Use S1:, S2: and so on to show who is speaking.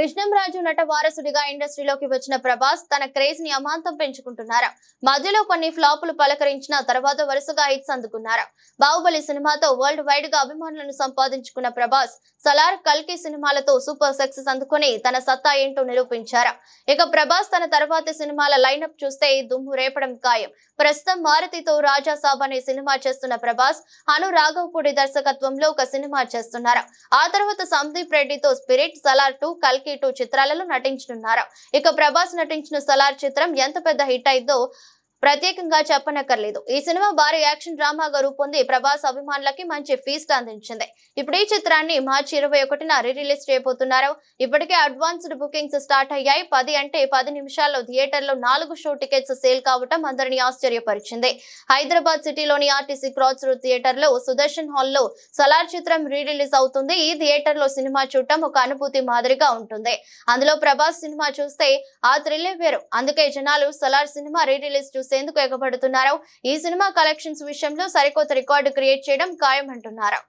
S1: కృష్ణంరాజు నట వారసుడిగా ఇండస్ట్రీలోకి వచ్చిన ప్రభాస్ తన క్రేజ్ని అమాంతం పెంచుకుంటున్నారు? మధ్యలో కొన్ని ఫ్లాపులు పలకరించిన తర్వాత వరుసగా హిట్స్ అందుకున్నారు? బాహుబలి సినిమాతో వరల్డ్ వైడ్గా అభిమానులను సంపాదించుకున్న ప్రభాస్ సలార్ కల్కి సినిమాలతో సూపర్ సక్సెస్ అందుకుని తన సత్తా ఏంటో నిరూపించారు? ఇక ప్రభాస్ తన తర్వాతి సినిమాల లైనప్ చూస్తే దుమ్ము రేపడం ఖాయం. ప్రస్తుతం మారుతితో రాజా సాబ్ అనే సినిమా చేస్తున్న ప్రభాస్ అను రాఘవపూడి దర్శకత్వంలో ఒక సినిమా చేస్తున్నారు? ఆ తర్వాత సందీప్ రెడ్డితో స్పిరిట్ సలార్ టూ కల్కి టూ చిత్రాలలో నటించనున్నారు. ఇక ప్రభాస్ నటించిన సలార్ చిత్రం ఎంత పెద్ద హిట్ అయిందో ప్రత్యేకంగా చెప్పనక్కర్లేదు. ఈ సినిమా భారీ యాక్షన్ డ్రామాగా రూపొంది ప్రభాస్ అభిమానులకి మంచి ఫీస్ట్ అందించింది. ఇప్పుడు ఈ చిత్రాన్ని మార్చి ఇరవై ఒకటిన రిలీజ్ చేయబోతున్నారు. ఇప్పటికే అడ్వాన్స్డ్ బుకింగ్స్ స్టార్ట్ అయ్యాయి. పది అంటే పది నిమిషాల్లో థియేటర్లో నాలుగు షో టికెట్స్ సేల్ కావటం అందరినీ ఆశ్చర్యపరిచింది. హైదరాబాద్ సిటీలోని ఆర్టీసీ క్రాస్ రోడ్ థియేటర్లో సుదర్శన్ హాల్లో సలార్ చిత్రం రీ రిలీజ్ అవుతుంది. ఈ థియేటర్లో సినిమా చూడటం ఒక అనుభూతి మాదిరిగా ఉంటుంది. అందులో ప్రభాస్ సినిమా చూస్తే ఆ థ్రిల్లే వేరు. అందుకే జనాలు సలార్ సినిమా రీ రిలీజ్ చూసేందుకు ఎగబడుతున్నారు. ఈ సినిమా కలెక్షన్స్ విషయంలో సరికొత్త రికార్డు క్రియేట్ చేయడం ఖాయం అంటున్నారు